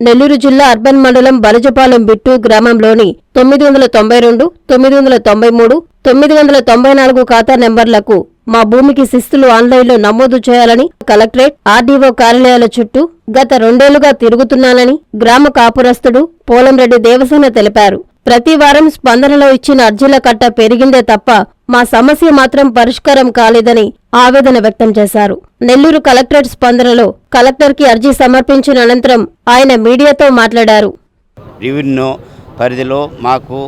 నెల్లూరు జిల్లా అర్బన్ మండలం బలజపాలెం బిట్టు గ్రామంలోని తొమ్మిది వందల తొంభై రెండు తొమ్మిది వందల తొంభై మూడు తొమ్మిది వందల తొంభై నాలుగు ఖాతా నెంబర్లకు మా భూమికి శిస్తులు ఆన్లైన్లో నమోదు చేయాలని కలెక్టరేట్ ఆర్డీఓ కార్యాలయాల చుట్టూ గత రెండేళ్ళుగా తిరుగుతున్నానని గ్రామ కాపురస్తుడు పోలంరెడ్డి దేవసేన తెలిపారు. ప్రతి వారం స్పందనలో ఇచ్చిన అర్జీల కట్ట పెరిగిందే తప్ప మా సమస్య మాత్రం పరిష్కారం కాలేదని ఆవేదన వ్యక్తం చేశారు. నెల్లూరు కలెక్టరేట్ స్పందనలో కలెక్టర్కి అర్జీ సమర్పించిన అనంతరం ఆయన మీడియాతో మాట్లాడారు. రెవెన్యూ పరిధిలో మాకు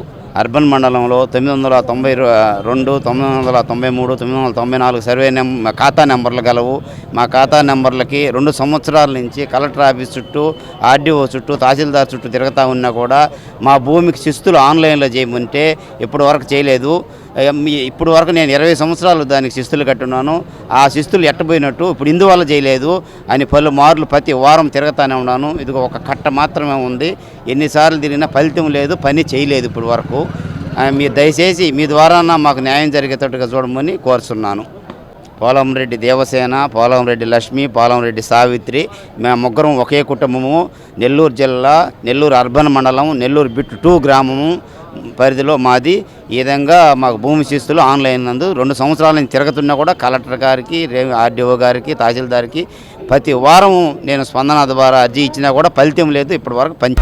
అర్బన్ మండలంలో తొమ్మిది వందల తొంభై రెండు తొమ్మిది వందల తొంభై మూడు తొమ్మిది వందల తొంభై నాలుగు సర్వే నెం ఖాతా నెంబర్లు గలవు. మా ఖాతా నెంబర్లకి రెండు సంవత్సరాల నుంచి కలెక్టర్ ఆఫీస్ చుట్టూ ఆర్డీఓ చుట్టూ తహసీల్దార్ చుట్టూ తిరుగుతూ ఉన్నా కూడా మా భూమికి శిస్తులు ఆన్లైన్లో చేయమంటే ఇప్పటి వరకు చేయలేదు. ఇప్పుడు వరకు నేను ఇరవై సంవత్సరాలు దానికి శిస్తులు కట్టున్నాను. ఆ శిస్తులు ఎట్టబోయినట్టు ఇప్పుడు ఇందువల్ల చేయలేదు. అని పలు మార్లు ప్రతి వారం తిరగతానే ఉన్నాను. ఇది ఒక కట్ట మాత్రమే ఉంది. ఎన్నిసార్లు తిరిగినా ఫలితం లేదు పని చేయలేదు ఇప్పుడు వరకు. మీరు దయచేసి మీ ద్వారా మాకు న్యాయం జరిగేటట్టుగా చూడమని కోరుచున్నాను. పోలంరెడ్డి దేవసేన పోలంరెడ్డి లక్ష్మి పోలంరెడ్డి సావిత్రి మేము ముగ్గురం ఒకే కుటుంబము. నెల్లూరు జిల్లా నెల్లూరు అర్బన్ మండలం నెల్లూరు బిట్టు టూ గ్రామము పరిధిలో మాది. ఈ విధంగా మాకు భూమి శిస్తులు ఆన్లైన్ నందు రెండు సంవత్సరాల నుంచి తిరుగుతున్నా కూడా కలెక్టర్ గారికి ఆర్డీఓ గారికి తహసీల్దార్కి ప్రతి వారం నేను స్పందన ద్వారా అర్జీ ఇచ్చినా కూడా ఫలితం లేదు. ఇప్పటి వరకు పని